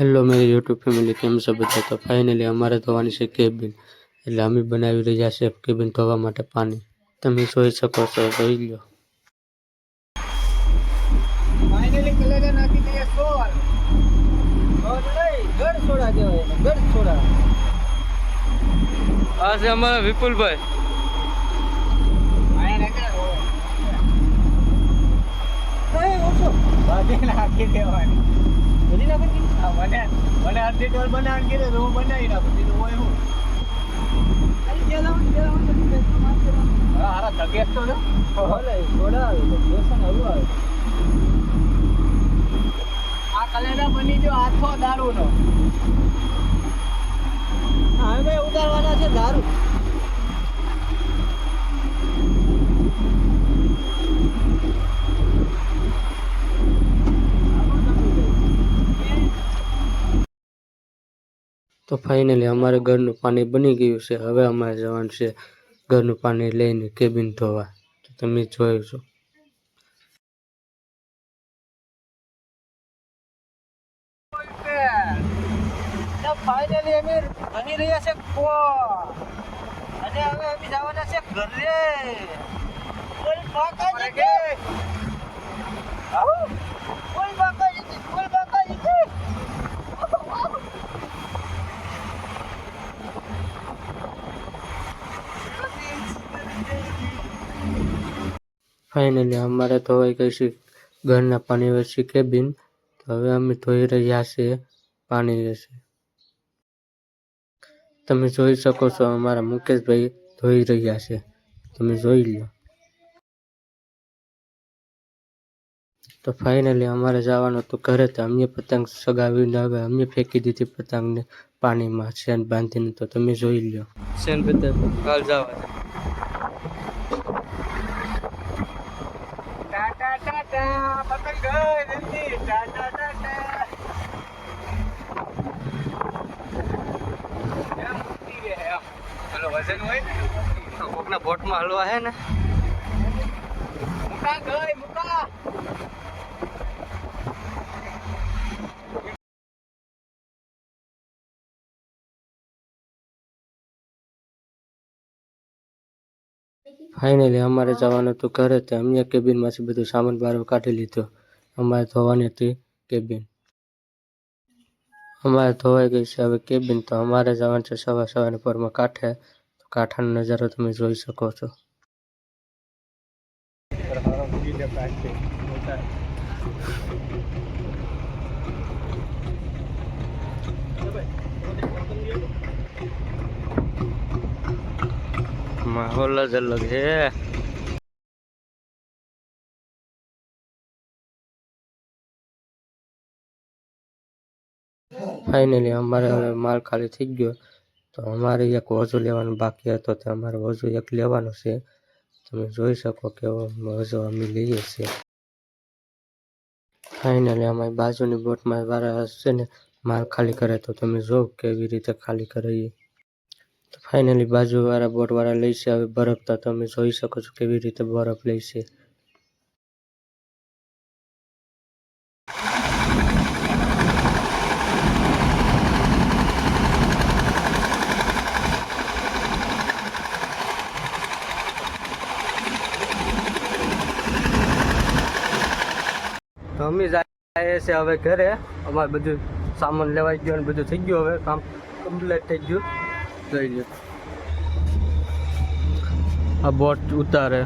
Hello મારી YouTube family કેમ છો બધા? તો ફાઇનલી અમારે ધોવાની છે કેબિન એટલે અમે બનાવી રહ્યા છે કેબિન ધોવા માટે પાણી. તમે જોઈ શકો છો જોઈ લો. આ છે અમારા વિપુલભાઈ. નાખી દેવાની. બધી નાખી દીધી? મને મને અડધી ડોલ બનાવવાની કીધું તો હું બનાવી નાખું. બીજું હોય હું હારા તબિયત તો. ભલે, થોડા આવે બેસન હળવું આવે. આ કલેડા બની જો આથો દારૂનો. હવે ઉતારવાના છે દારૂ. તો ફાઇનલી અમારે ઘરનું પાણી બની ગયું છે. હવે અમારે જવાનું છે ઘરનું પાણી લઈને કેબિન ધોવા. તો તમે જોયું છો ફાઇનલી અમે બની રહ્યા છે કો અને હવે અમે જવાના છે ઘરે. કોઈ બાકાજી કે આવું ફાઇનલી અમારે ધોવાઈ ગઈ છે ઘરના પાણી વચ્ચે કેબિન તો હવે અમે ધોઈ રહ્યા છીએ, પાણી વિશે તમે જોઈ શકો છો, અમારા મુકેશભાઈ ધોઈ રહ્યા છે. તમે જોઈ લો તો ફાઇનલી અમારે જવાનું હતું ઘરે તો અમે પતંગ સગાવીને હવે અમે ફેંકી દીધી પતંગને પાણીમાં, શેન બાંધીને. તો તમે જોઈ લો શેન હાલ જવા ટાટા ટાટા પતંગ ગઈ ટાટા ટાટા પેલો વજન હોય? ને કોકના બોટમાં હલવા હે ને? મુકા ગઈ મુકા. ફાઇનલી અમારે જવાનું હતું ઘરે તો અમને કેબિનમાંથી બધું સામાન બહાર કાઢી લીધો. અમારે ધોવાની હતી કેબિન અમારે ધોવાઈ ગઈ છે હવે કેબિન તો અમારે જવાનું છે સવા સવારની પરમાં કાંઠે. તો કાંઠાનો નજારો તમે જોઈ શકો છો. માહોલ જ અલગ છે ફાઇનલી અમારે હવે માલ ખાલી થઈ ગયો તો અમારે એક વોઝો લેવાનું બાકી હતો તો અમારે વોઝો એક લેવાનો છે તમે જોઈ શકો કેવો વોઝો અમે લઈએ છીએ ફાઇનલી અમારી બાજુની બોટમાં વાળા હશે ને માલ ખાલી કરે તો તમે જોવો કેવી રીતે ખાલી કરે એ ફાઇનલી બાજુવાળા બોટવાળા લઈ છે. હવે બરફ તો તમે જોઈ શકો છો કેવી રીતે બરફ લે છે. અમે જાય છે હવે ઘરે. અમારે બધું સામાન લેવાઈ ગયો ને બધું થઈ ગયું હવે. કામ કમ્પ્લીટ થઈ ગયું. જોઈ જાય આ બોટ ઉતારે.